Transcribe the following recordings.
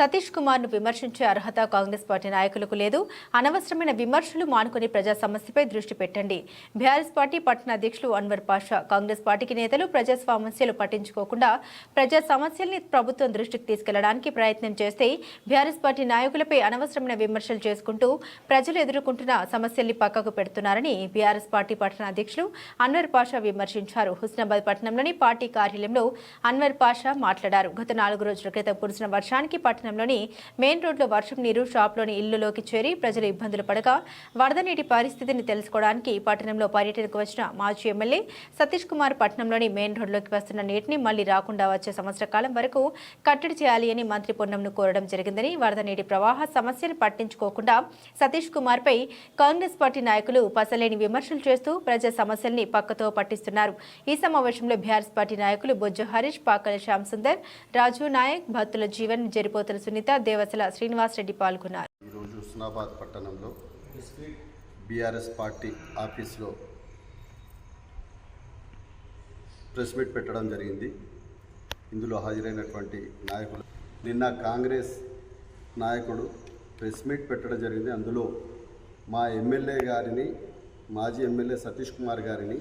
సతీష్ కుమార్ను విమర్శించే అర్హత కాంగ్రెస్ పార్టీ నాయకులకు లేదు. అనవసరమైన విమర్శలు మానుకుని ప్రజా సమస్యపై దృష్టి పెట్టండి. బీఆర్ఎస్ పార్టీ పట్టణ అధ్యక్షులు అన్వర్ పాషా కాంగ్రెస్ పార్టీకి నేతలు ప్రజా సమస్యలు పట్టించుకోకుండా ప్రజా సమస్యల్ని ప్రభుత్వం దృష్టికి తీసుకెళ్ళడానికి ప్రయత్నం చేస్తే బీఆర్ఎస్ పార్టీ నాయకులపై అనవసరమైన విమర్శలు చేసుకుంటూ ప్రజలు ఎదుర్కొంటున్న సమస్యల్ని పక్కకు పెడుతున్నారని బీఆర్ఎస్ పార్టీ పట్టణ అధ్యక్షులు అన్వర్ పాషా విమర్శించారు. హుస్నాబాద్ పట్టణంలోని పార్టీ కార్యాలయంలో అన్వర్ పాషా మాట్లాడారు. గత నాలుగు రోజుల క్రితం కురిసిన వర్షానికి పట్టణ పట్టణంలోని మెయిన్ రోడ్లో వర్షం నీరు షాప్లోని ఇళ్ళలోకి చేరి ప్రజలు ఇబ్బందులు పడగా వరద నీటి పరిస్థితిని తెలుసుకోవడానికి పట్టణంలో పర్యటనకు వచ్చిన మాజీ ఎమ్మెల్యే సతీష్ కుమార్ పట్టణంలోని మెయిన్ రోడ్లోకి వస్తున్న నీటిని మళ్ళీ రాకుండా వచ్చే సంవత్సర కాలం వరకు కట్టడి చేయాలి అని మంత్రి పొన్నంను కోరడం జరిగిందని వరద నీటి ప్రవాహ సమస్యను పట్టించుకోకుండా సతీష్ కుమార్ పై కాంగ్రెస్ పార్టీ నాయకులు పసలేని విమర్శలు చేస్తూ ప్రజా సమస్యల్ని పక్కతో పట్టిస్తున్నారు. ఈ సమావేశంలో బీఆర్ఎస్ పార్టీ నాయకులు బొజ్జు హరీష్ పాకల శ్యామ్ సుందర్ రాజు నాయక్ భక్తుల జీవన్ జరిపోతుల సునీత దేవసల శ్రీనివాసరెడ్డి పాల్గొన్నారు. ఈరోజు హుస్నాబాద్ పట్టణంలో బీఆర్ఎస్ పార్టీ ఆఫీస్లో ప్రెస్ మీట్ పెట్టడం జరిగింది. ఇందులో హాజరైనటువంటి నాయకులు నిన్న కాంగ్రెస్ నాయకుడు ప్రెస్ మీట్ పెట్టడం జరిగింది. అందులో మా ఎమ్మెల్యే గారిని మాజీ ఎమ్మెల్యే సతీష్ కుమార్ గారిని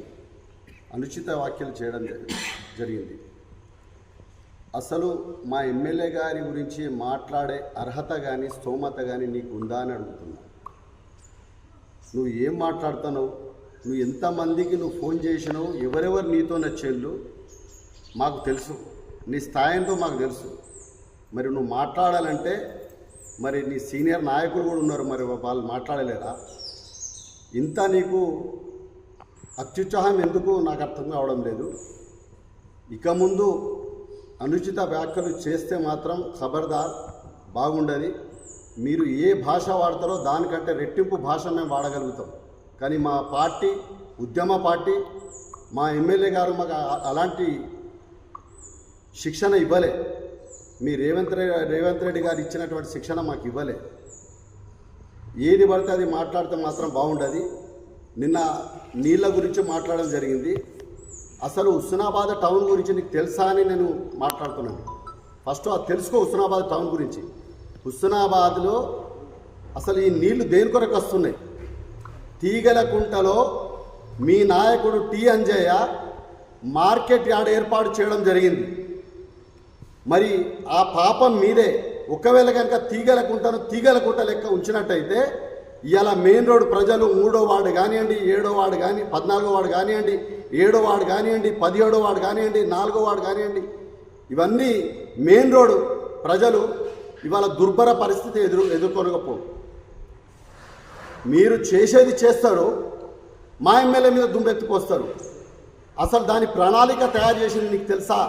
అనుచిత వ్యాఖ్యలు చేయడం జరిగింది. అసలు మా ఎమ్మెల్యే గారి గురించి మాట్లాడే అర్హత కానీ స్తోమత కానీ నీకు ఉందా అని అడుగుతున్నా. నువ్వు ఏం మాట్లాడుతున్నావు? నువ్వు ఎంతమందికి నువ్వు ఫోన్ చేసినావు? ఎవరెవరు నీతో నచ్చేళ్ళు? మాకు తెలుసు. నీ స్థాయితో మాకు తెలుసు. మరి నువ్వు మాట్లాడాలంటే మరి నీ సీనియర్ నాయకులు కూడా ఉన్నారు మరి వాళ్ళు మాట్లాడలేరా? ఇంత నీకు అత్యుత్సాహం ఎందుకు? నాకు అర్థం కావడం లేదు. ఇక ముందు అనుచిత వ్యాఖ్యలు చేస్తే మాత్రం ఖబర్దార్ బాగుండదు మీరు ఏ భాష వాడతారో దానికంటే రెట్టింపు భాష మేము వాడగలుగుతాం. కానీ మా పార్టీ ఉద్యమ పార్టీ మా ఎమ్మెల్యే గారు మాకు అలాంటి శిక్షణ ఇవ్వలే. మీ రేవంత్ రెడ్డి రేవంత్ రెడ్డి గారు ఇచ్చినటువంటి శిక్షణ మాకు ఇవ్వలే. ఏది పడితే అది మాట్లాడితే మాత్రం బాగుండదు. నిన్న నీళ్ళ గురించి మాట్లాడడం జరిగింది. అసలు హుస్నాబాద్ టౌన్ గురించి నీకు తెలుసా అని నేను మాట్లాడుతున్నాను. ఫస్ట్ అది తెలుసుకో హుస్నాబాద్ టౌన్ గురించి. హుస్నాబాద్లో అసలు ఈ నీళ్ళు దేని కొరకు వస్తున్నాయి? తీగల కుంటలో మీ నాయకుడు టి అంజయ్య మార్కెట్ యార్డ్ ఏర్పాటు చేయడం జరిగింది. మరి ఆ పాపం మీదే ఒకవేళ కనుక తీగల కుంటను తీగల కుంట లెక్క ఉంచినట్టయితే ఇలా మెయిన్ రోడ్ ప్రజలు మూడో వార్డు కానివ్వండి ఏడో వార్డు కానీ పద్నాలుగో వార్డు కానివ్వండి ఏడో వాడు కానివ్వండి పదిహేడో వాడు కానివ్వండి నాలుగో వాడు కానివ్వండి ఇవన్నీ మెయిన్ రోడ్ ప్రజలు ఇవాళ దుర్భర పరిస్థితి ఎదురు ఎదుర్కొనకపో మీరు చేసేది చేస్తారు మా ఎమ్మెల్యే మీద దుమ్మెత్తుకొస్తారు. అసలు దాని ప్రణాళిక తయారు చేసింది నీకు తెలుసా?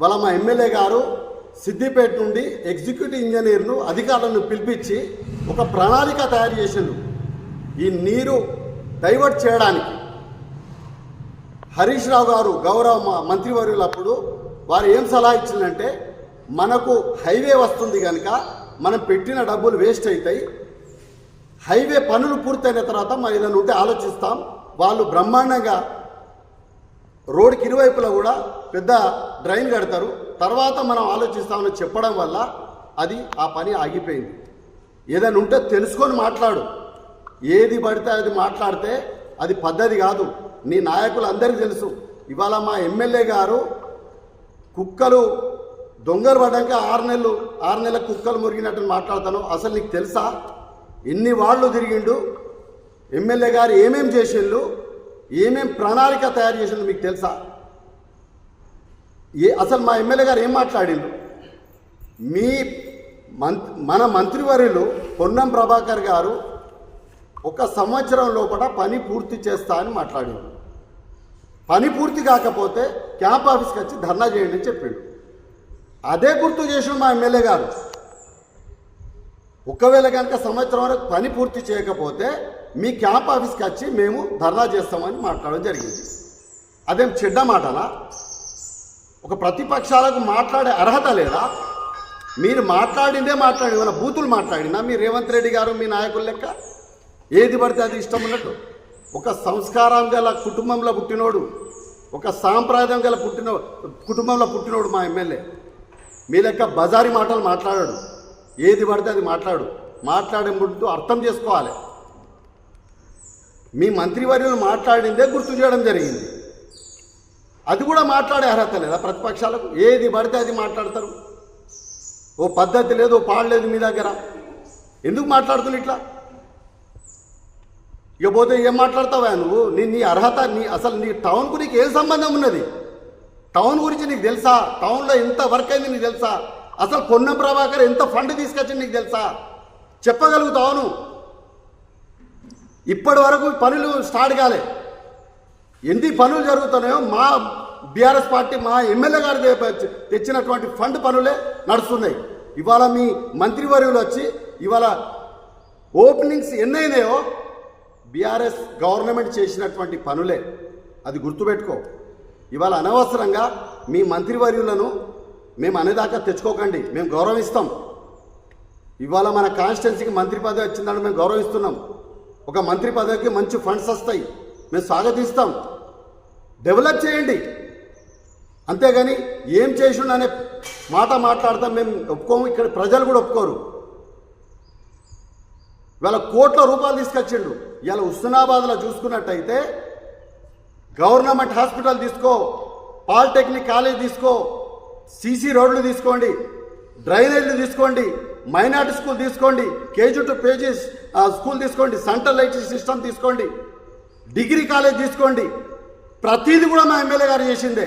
వాళ్ళ మా ఎమ్మెల్యే గారు సిద్దిపేట నుండి ఎగ్జిక్యూటివ్ ఇంజనీర్ను అధికారులను పిలిపించి ఒక ప్రణాళిక తయారు చేసిండు. ఈ నీరు డైవర్ట్ చేయడానికి హరీష్ రావు గారు గౌరవ మంత్రివర్యులు అప్పుడు వారు ఏం సలహా ఇచ్చిందంటే మనకు హైవే వస్తుంది కనుక మనం పెట్టిన డబ్బులు వేస్ట్ అవుతాయి హైవే పనులు పూర్తయిన తర్వాత మనం ఏదైనా ఉంటే ఆలోచిస్తాం. వాళ్ళు బ్రహ్మాండంగా రోడ్డుకి ఇరువైపులా కూడా పెద్ద డ్రైన్ కడతారు. తర్వాత మనం ఆలోచిస్తామని చెప్పడం వల్ల అది ఆ పని ఆగిపోయింది. ఏదైనా ఉంటే తెలుసుకొని మాట్లాడు. ఏది పడితే అది మాట్లాడితే అది పద్ధతి కాదు. నీ నాయకులు అందరికీ తెలుసు. ఇవాళ మా ఎమ్మెల్యే గారు కుక్కలు దొంగలు పడ్డాక ఆరు నెలలు ఆరు నెలల కుక్కలు మురిగినట్టు మాట్లాడతాను. అసలు నీకు తెలుసా? ఎన్ని వాళ్ళు తిరిగిండు? ఎమ్మెల్యే గారు ఏమేం చేసిండు ఏమేం ప్రణాళిక తయారు చేసిండు మీకు తెలుసా? ఏ అసలు మా ఎమ్మెల్యే గారు ఏం మాట్లాడిండు? మీ మంత్ మన మంత్రివర్యులు పొన్నం ప్రభాకర్ గారు ఒక సంవత్సరం లోపల పని పూర్తి చేస్తా అని మాట్లాడాడు. పని పూర్తి కాకపోతే క్యాంప్ ఆఫీస్కి వచ్చి ధర్నా చేయండి అని చెప్పిండు. అదే గుర్తు చేసిండు మా ఎమ్మెల్యే గారు. ఒకవేళ కనుక సంవత్సరం వరకు పని పూర్తి చేయకపోతే మీ క్యాంప్ ఆఫీస్కి వచ్చి మేము ధర్నా చేస్తామని మాట్లాడడం జరిగింది. అదేం చెడ్డ మాటలా ఒక ప్రతిపక్షాలకు మాట్లాడే అర్హత లేదా? మీరు మాట్లాడిందే మాట్లాడి మన బూతులు మాట్లాడినా మీ రేవంత్ రెడ్డి గారు మీ నాయకులు లెక్క? ఏది పడితే అది ఇష్టం ఉన్నట్టు. ఒక సంస్కారం గల కుటుంబంలో పుట్టినోడు ఒక సాంప్రదాయం గల పుట్టిన కుటుంబంలో పుట్టినోడు మా ఎమ్మెల్యే. మీ లెక్క బజారి మాటలు మాట్లాడాడు. ఏది పడితే అది మాట్లాడు. మాట్లాడే ముందు అర్థం చేసుకోవాలి. మీ మంత్రివర్యులు మాట్లాడిందే గుర్తు చేయడం జరిగింది. అది కూడా మాట్లాడే అర్హత లేదా ప్రతిపక్షాలకు? ఏది పడితే అది మాట్లాడతారు. ఓ పద్ధతి లేదు ఓ పాడలేదు మీ దగ్గర. ఎందుకు మాట్లాడుతున్నా ఇట్లా? ఇక పోతే ఏం మాట్లాడతావా నువ్వు? నీ నీ అర్హత నీ అసలు నీ టౌన్కు నీకు ఏం సంబంధం ఉన్నది? టౌన్ గురించి నీకు తెలుసా? టౌన్లో ఎంత వర్క్ అయింది నీకు తెలుసా? అసలు పొన్న ప్రభాకర్ ఎంత ఫండ్ తీసుకొచ్చింది నీకు తెలుసా? చెప్పగలుగుతావు నువ్వు? ఇప్పటి వరకు పనులు స్టార్ట్ కాలే. ఎన్ని పనులు జరుగుతున్నాయో మా బీఆర్ఎస్ పార్టీ మా ఎమ్మెల్యే గారు తెచ్చినటువంటి ఫండ్ పనులే నడుస్తున్నాయి. ఇవాళ మీ మంత్రివర్యులు వచ్చి ఇవాళ ఓపెనింగ్స్ ఎన్నైనాయో బీఆర్ఎస్ గవర్నమెంట్ చేసినటువంటి పనులే. అది గుర్తుపెట్టుకో. ఇవాళ అనవసరంగా మీ మంత్రివర్యులను మేము అనేదాకా తెచ్చుకోకండి. మేము గౌరవిస్తాం. ఇవాళ మన కాన్స్టిట్యున్సీకి మంత్రి పదవి వచ్చిందని మేము గౌరవిస్తున్నాం. ఒక మంత్రి పదవికి మంచి ఫండ్స్ వస్తాయి. మేము స్వాగతిస్తాం. డెవలప్ చేయండి. అంతేగాని ఏం చేసిండు అనే మాట మాట్లాడతాం మేము ఒప్పుకోము. ఇక్కడ ప్రజలు కూడా ఒప్పుకోరు. వేల కోట్ల రూపాయలు తీసుకొచ్చిండు. ఇలా హుస్నాబాద్లో చూసుకున్నట్టయితే గవర్నమెంట్ హాస్పిటల్ తీసుకో పాలిటెక్నిక్ కాలేజ్ తీసుకో సీసీ రోడ్లు తీసుకోండి డ్రైనేజ్లు తీసుకోండి మైనార్టీ స్కూల్ తీసుకోండి కేజీ టు పేజీ స్కూల్ తీసుకోండి సెంట్రల్ లైట్ సిస్టమ్ తీసుకోండి డిగ్రీ కాలేజ్ తీసుకోండి. ప్రతిదీ కూడా మా ఎమ్మెల్యే గారు చేసిందే.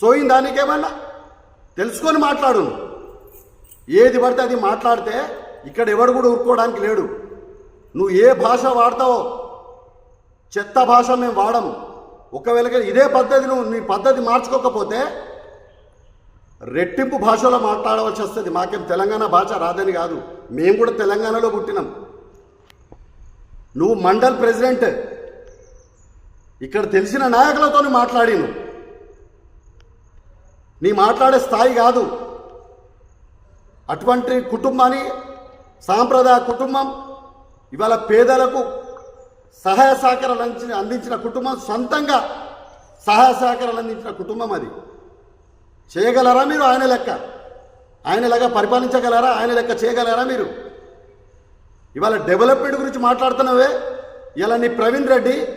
సోయిన దానికేమన్నా? తెలుసుకొని మాట్లాడు ఏది పడితే అది మాట్లాడితే ఇక్కడ ఎవడు కూడా ఊరుకోవడానికి లేడు. నువ్వు ఏ భాష వాడతావో చెత్త భాష మేము వాడము. ఒకవేళ ఇదే పద్ధతి నువ్వు నీ పద్ధతి మార్చుకోకపోతే రెట్టింపు భాషలో మాట్లాడవలసి వస్తుంది. మాకేం తెలంగాణ భాష రాదని కాదు. మేము కూడా తెలంగాణలో పుట్టినాం. నువ్వు మండల్ ప్రెసిడెంట్. ఇక్కడ తెలిసిన నాయకులతో మాట్లాడిను. నీ మాట్లాడే స్థాయి కాదు. అటువంటి కుటుంబాన్ని సాంప్రదాయ కుటుంబం ఇవాళ పేదలకు సహాయ సహకారాలు అందించిన అందించిన కుటుంబం సొంతంగా సహాయ సహకారాలు అందించిన కుటుంబం అది. చేయగలరా మీరు ఆయన లెక్క? ఆయన లెక్క పరిపాలించగలరా? ఆయన లెక్క చేయగలరా మీరు? ఇవాళ డెవలప్మెంట్ గురించి మాట్లాడుతున్నావే? ఇలా నీ ప్రవీణ్ రెడ్డి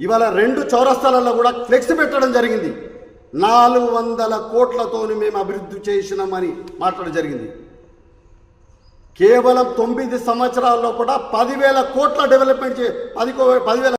ఇవాళ రెండు చౌరస్తాలలో కూడా ఫ్లెక్స్ పెట్టడం జరిగింది. నాలుగు వందల కోట్లతోని మేము అభివృద్ధి చేసినామని మాట్లాడడం జరిగింది. కేవలం తొమ్మిది సంవత్సరాల్లో కూడా పదివేల కోట్ల డెవలప్మెంట్ చే పది పదివేల